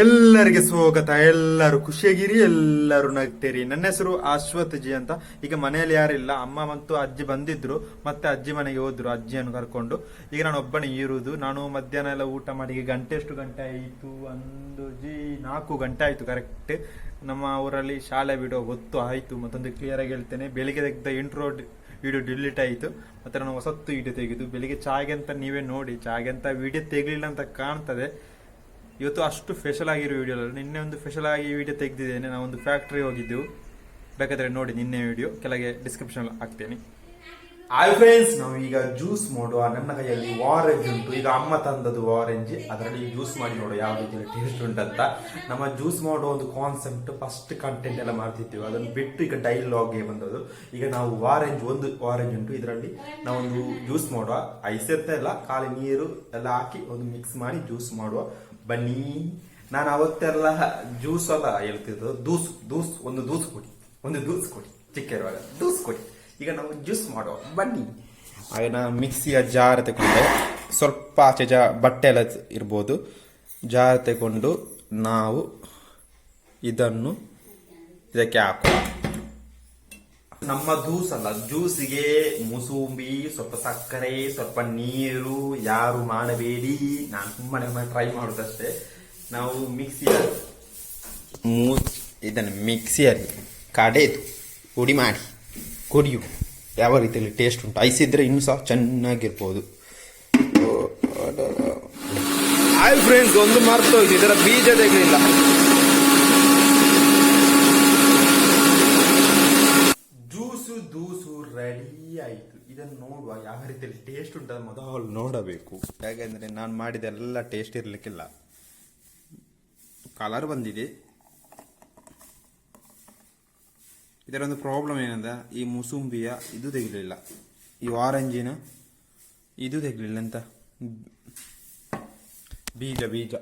ಎಲ್ಲರಿಗೆ ಸ್ವಾಗತ, ಎಲ್ಲರೂ ಖುಷಿಯಾಗಿರಿ, ಎಲ್ಲರೂ ನಗ್ತೀರಿ. ನನ್ನ ಹೆಸರು ಅಶ್ವಥ್ ಜಿ ಅಂತ. ಈಗ ಮನೆಯಲ್ಲಿ ಯಾರಿಲ್ಲ, ಅಮ್ಮ ಮತ್ತು ಅಜ್ಜಿ ಬಂದಿದ್ರು, ಮತ್ತೆ ಅಜ್ಜಿ ಮನೆಗೆ ಹೋದ್ರು, ಅಜ್ಜಿಯನ್ನು ಕರ್ಕೊಂಡು. ಈಗ ನಾನು ಒಬ್ಬನೇ ಇರುವುದು. ನಾನು ಮಧ್ಯಾಹ್ನ ಎಲ್ಲ ಊಟ ಮಾಡಿ, ಈಗ ಗಂಟೆ ಎಷ್ಟು ಗಂಟೆ ಆಯಿತು? ಒಂದು ಜಿ ನಾಲ್ಕು ಗಂಟೆ ಆಯಿತು ಕರೆಕ್ಟ್ ನಮ್ಮ ಊರಲ್ಲಿ ಶಾಲೆ ಬಿಡೋ ಹೊತ್ತು ಆಯಿತು. ಮತ್ತೊಂದು ಕ್ಲಿಯರ್ ಆಗಿ ಹೇಳ್ತೇನೆ. ಬೆಳಿಗ್ಗೆ ತೆಗೆದ ಇಂಟ್ರೋ ವಿಡಿಯೋ ಡಿಲೀಟ್ ಆಯಿತು. ಮತ್ತೆ ನಾನು ಹೊಸತ್ತು ವಿಡಿಯೋ ತೆಗೆದು, ಬೆಳಿಗ್ಗೆ ಚಾಗೆ ಅಂತ ನೀವೇ ನೋಡಿ, ಚಾಗೆ ಅಂತ ವಿಡಿಯೋ ತೆಗಲಿಲ್ಲ ಅಂತ ಕಾಣ್ತದೆ. ಇವತ್ತು ಅಷ್ಟು ಸ್ಪೆಷಲ್ ಆಗಿರೋ ವಿಡಿಯೋ ಅಲ್ಲ. ನಿನ್ನೆ ಒಂದು ಸ್ಪೆಷಲ್ ಆಗಿ ವಿಡಿಯೋ ತೆಗೆದಿದ್ದೇನೆ. ನಾವು ಒಂದು ಫ್ಯಾಕ್ಟ್ರಿ ಹೋಗಿದ್ದೆವು ಬೇಕಾದ್ರೆ ನೋಡಿ ನಿನ್ನೆ ವಿಡಿಯೋ ಕೆಳಗೆ ಡಿಸ್ಕ್ರಿಪ್ಷನ್ ಹಾಕ್ತೇನೆ. ಹಾಯ್ ಫ್ರೆಂಡ್ಸ್ ನಾವು ಈಗ ಜ್ಯೂಸ್ ಮಾಡುವ. ನನ್ನ ಕೈಯಲ್ಲಿ ಆರೆಂಜ್ ಉಂಟು. ಈಗ ಅಮ್ಮ ತಂದದ್ದು ಆರೆಂಜ್ ಅದರಲ್ಲಿ ಜ್ಯೂಸ್ ಮಾಡಿ ನೋಡುವ ಯಾವ ರೀತಿ ಟೇಸ್ಟ್ ಉಂಟಂತ. ನಮ್ಮ ಜ್ಯೂಸ್ ಮಾಡುವ ಒಂದು ಕಾನ್ಸೆಪ್ಟ್ ಫಸ್ಟ್ ಕಂಟೆಂಟ್ ಎಲ್ಲ ಮಾಡ್ತಿದ್ದೇವೆ ಅದನ್ನು ಬಿಟ್ಟು ಈಗ ಡೈಲಾಗ್ಗೆ ಬಂದದ್ದು. ಈಗ ನಾವು ಆರೆಂಜ್ ಒಂದು ಆರೆಂಜ್ ಉಂಟು. ಇದರಲ್ಲಿ ನಾವೊಂದು ಜ್ಯೂಸ್ ಮಾಡುವ. ಐಸ್ ಅಂತ ಇಲ್ಲ. ಖಾಲಿ ನೀರು ಎಲ್ಲ ಹಾಕಿ ಒಂದು ಮಿಕ್ಸ್ ಮಾಡಿ ಜ್ಯೂಸ್ ಮಾಡುವ. ಬನ್ನಿ. ನಾನು ಅವತ್ತೆಲ್ಲ ಜ್ಯೂಸ್ ಅಲ್ಲ ಹೇಳ್ತಿದ್ದು, ದೂಸ್ ದೂಸ್, ಒಂದು ದೂಸ್ ಕೊಡಿ. ಒಂದು ದೂಸ್ ಕೊಡಿ ಚಿಕ್ಕ ಇರುವಾಗ ದೂಸ್ ಕೊಡಿ. ಈಗ ನಾವು ಜ್ಯೂಸ್ ಮಾಡುವ ಬನ್ನಿ. ಆಗ ನಾನು ಮಿಕ್ಸಿಯ ಜಾರ್ ತಗೊಂಡೆ ಸ್ವಲ್ಪ ಆಚೆ ಜಾ ಬಟ್ಟೆ ಎಲ್ಲ ಇರ್ಬೋದು. ಜಾರ್ ತಗೊಂಡು ನಾವು ಇದನ್ನು ಇದಕ್ಕೆ ಹಾಕುವ ನಮ್ಮ ಜ್ಯೂಸ್ ಅಲ್ಲ ಜ್ಯೂಸಿಗೆ ಮುಸೂಂಬಿ, ಸ್ವಲ್ಪ ಸಕ್ಕರೆ, ಸ್ವಲ್ಪ ನೀರು, ಯಾರು ಮಾಡಬೇಡಿ. ನಾನು ಸುಮ್ಮನೆ ಟ್ರೈ ಮಾಡೋದಷ್ಟೇ. ನಾವು ಮಿಕ್ಸಿ ಮೂ ಇದನ್ನು ಮಿಕ್ಸಿಯಲ್ಲಿ ಕಡೆದು ಪುಡಿ ಮಾಡಿ, ಕುಡಿಯು. ಯಾವ ರೀತಿಯಲ್ಲಿ ಟೇಸ್ಟ್ ಉಂಟು. ಐಸ್ ಇದ್ರೆ ಇನ್ನೂ ಸಹ ಚೆನ್ನಾಗಿರ್ಬೋದು. ಹಾಯ್ ಫ್ರೆಂಡ್ಸ್ ಒಂದು ಮರ್ತೋಯ್ತು ಇದರ ಬೀಜ ತೆಗಲಿಲ್ಲ ಜ್ಯೂಸು ದೂಸು ರೆಡಿ ಆಯಿತು ಇದನ್ನು ನೋಡುವ ಯಾವ ರೀತಿಯಲ್ಲಿ ಟೇಸ್ಟ್ ಉಂಟು ಮೊದಲು. ನೋಡಬೇಕು. ಯಾಕೆಂದರೆ ನಾನು ಮಾಡಿದೆಲ್ಲ ಟೇಸ್ಟ್ ಇರಲಿಕ್ಕಿಲ್ಲ. ಕಲರ್ ಬಂದಿದೆ. ಇದರೊಂದು ಪ್ರಾಬ್ಲಮ್ ಏನಂದ್ರೆ ಈ ಮುಸುಂಬಿಯ ಇದು ತೆಗಿಲಿಲ್ಲ. ಈ ಆರೆಂಜಿನ ಇದು ತೆಗಲಿಲ್ಲ ಅಂತ. ಬೀಜ ಬೀಜ.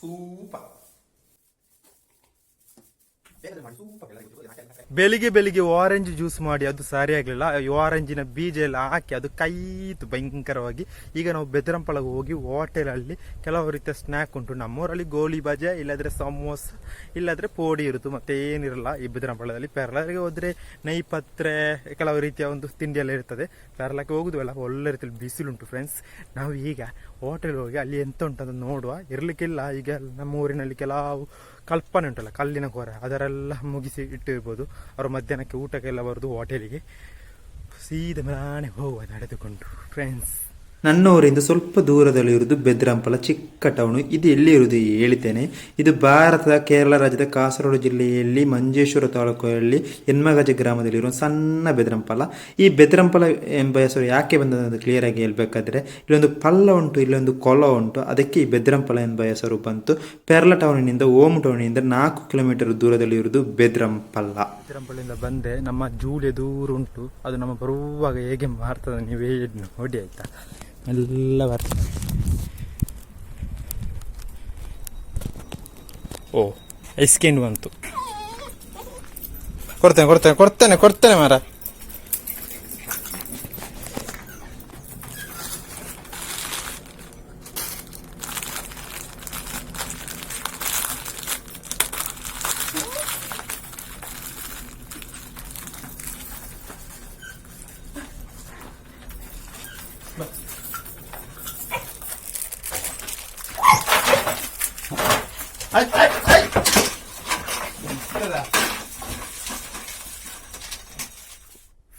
书法。ಬೆಳಿಗ್ಗೆ ಬೆಳಿಗ್ಗೆ ಆರೆಂಜ್ ಜ್ಯೂಸ್ ಮಾಡಿ ಅದು ಸರಿ ಆಗಲಿಲ್ಲ. ಆರೆಂಜಿನ ಬೀಜ ಎಲ್ಲ ಹಾಕಿ ಅದು ಕೈತು ಭಯಂಕರವಾಗಿ. ಈಗ ನಾವು ಬೆದರಂಪಳಗೆ ಹೋಗಿ ಹೋಟೆಲ್ ಅಲ್ಲಿ ಕೆಲವು ರೀತಿಯ ಸ್ನ್ಯಾಕ್ ಉಂಟು. ನಮ್ಮೂರಲ್ಲಿ ಗೋಲಿ ಬಜೆ ಇಲ್ಲಾದ್ರೆ ಸಮೋಸ, ಇಲ್ಲಾದ್ರೆ ಪೋಡಿ ಇರುತ್ತೆ ಮತ್ತೆ ಏನಿರಲ್ಲ ಈ ಬೆದರಂಪಳದಲ್ಲಿ ಪೆರ್ಲರಿಗೆ ಹೋದ್ರೆ ನೈಪತ್ರೆ ಕೆಲವು ರೀತಿಯ ಒಂದು ತಿಂಡಿ ಎಲ್ಲ ಇರ್ತದೆ. ಪೆರ್ಲಕ್ಕೆ ಹೋಗುದಲ್ಲ, ಒಳ್ಳೆ ರೀತಿಯಲ್ಲಿ ಬಿಸಿಲುಂಟು ಫ್ರೆಂಡ್ಸ್ ನಾವು ಈಗ ಹೋಟೆಲ್ ಹೋಗಿ ಅಲ್ಲಿ ಎಂತ ಉಂಟಂತ ನೋಡುವ. ಇರ್ಲಿಕ್ಕಿಲ್ಲ, ಈಗ ನಮ್ಮ ಊರಿನಲ್ಲಿ ಕೆಲವು ಕಲ್ಪನೆ ಉಂಟಲ್ಲ, ಕಲ್ಲಿನ ಕೋರ ಅದರೆಲ್ಲ ಮುಗಿಸಿ ಇಟ್ಟಿರ್ಬೋದು. ಅವರು ಮಧ್ಯಾಹ್ನಕ್ಕೆ ಊಟಕ್ಕೆಲ್ಲ ಬರೋದು ಹೋಟೆಲಿಗೆ ಸೀದ ಮನೆ ಹೋಗುವ, ನಡೆದುಕೊಂಡು. ಫ್ರೆಂಡ್ಸ್ ನನ್ನ ಊರಿಂದ ಸ್ವಲ್ಪ ದೂರದಲ್ಲಿ ಇರುವುದು ಬೆದ್ರಂಪಲ ಚಿಕ್ಕ ಟೌನು ಇದು ಎಲ್ಲಿ ಇರುವುದು ಹೇಳ್ತೇನೆ ಇದು ಭಾರತದ ಕೇರಳ ರಾಜ್ಯದ ಕಾಸರಗೋಡು ಜಿಲ್ಲೆಯಲ್ಲಿ, ಮಂಜೇಶ್ವರ ತಾಲೂಕಲ್ಲಿ ಎನ್ಮಗಜ ಗ್ರಾಮದಲ್ಲಿರುವ ಸಣ್ಣ ಬೆದ್ರಂಪಲ ಈ ಬೆದ್ರಂಪಲ ಎಂಬ ಹೆಸರು ಯಾಕೆ ಬಂದದ್ದು ಕ್ಲಿಯರ್ ಆಗಿ ಹೇಳ್ಬೇಕಾದ್ರೆ, ಇಲ್ಲೊಂದು ಪಲ್ಲ ಉಂಟು, ಇಲ್ಲೊಂದು ಕೊಲ ಉಂಟು. ಅದಕ್ಕೆ ಈ ಬೆದ್ರಂಪಲ ಎಂಬ ಹೆಸರು ಬಂತು. ಪೆರ್ಲ ಟೌನಿನಿಂದ ಓಮ್ ಟೌನಿನಿಂದ ನಾಲ್ಕು ಕಿಲೋಮೀಟರ್ ದೂರದಲ್ಲಿ ಇರುವುದು ಬೆದ್ರಂಪಲ್ಲ ಬೆದ್ರಂಪಲ್ಲಿಂದ ಬಂದೆ, ನಮ್ಮ ಜೂಲೆ ದೂರ ಉಂಟು. ಅದು ನಮ್ಮ ಬರುವಾಗ ಹೇಗೆ ಮಾಡ್ತದೆ ನೀವೇ ನೋಡಿ, ಆಯ್ತಾ? ಎಲ್ಲ ಬರ್ತದೆ ಓ ಐಸ್ಕ್ರೀಮ್ ಬಂತು. ಕೊಡ್ತೇನೆ ಕೊಡ್ತೇನೆ ಕೊಡ್ತೇನೆ ಕೊಡ್ತೇನೆ ಮಾರ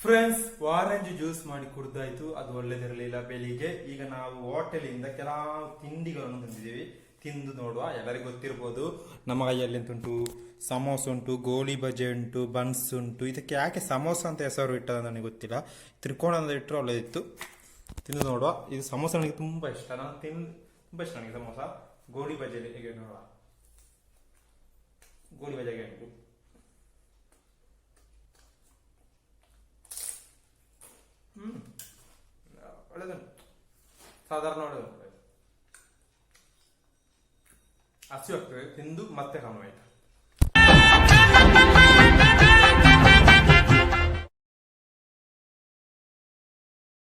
ಫ್ರೆಂಡ್ಸ್ ಆರೆಂಜ್ ಜ್ಯೂಸ್ ಮಾಡಿ ಕುಡ್ದಾಯ್ತು, ಅದು ಒಳ್ಳೇದಿರಲಿಲ್ಲ ಬೆಳಿಗ್ಗೆ. ಈಗ ನಾವು ಹೋಟೆಲಿಂದ ಕೆಲವು ತಿಂಡಿಗಳನ್ನು ತಂದಿದ್ದೀವಿ. ತಿಂದು ನೋಡುವ, ಎಲ್ಲರಿಗೂ ಗೊತ್ತಿರ್ಬೋದು. ನಮ್ಮ ಕೈಯಲ್ಲಿ ಉಂಟು ಸಮೋಸ ಉಂಟು ಗೋಳಿ ಬಜೆ ಉಂಟು, ಬನ್ಸ್ ಉಂಟು. ಇದಕ್ಕೆ ಯಾಕೆ ಸಮೋಸ ಅಂತ ಹೆಸರು ಇಟ್ಟದ ನನಗೆ ಗೊತ್ತಿಲ್ಲ. ತ್ರಿಕೋಣ ಅಂತ ಇಟ್ಟರೆ ಒಳ್ಳೇದಿತ್ತು. ತಿಂದು ನೋಡುವ. ಇದು ಸಮೋಸ ನನಗೆ ತುಂಬ ಇಷ್ಟ. ನಾನು ತಿಂದು, ತುಂಬ ಇಷ್ಟ ನನಗೆ ಸಮೋಸ. ಗೋಳಿ ಬಜೆ ಹೇಗೆ ನೋಡುವ. ಗೋಳಿ ಬಜೆ ಹೇಗೆ ಉಂಟು. ಸಾಧಾರಣ ಒಳ್ಳೆದುಂಟು ಹಸಿವು ಆಗ್ತದೆ ತಿಂದು ಮತ್ತೆ ಕಾಣು ಆಯ್ತಾ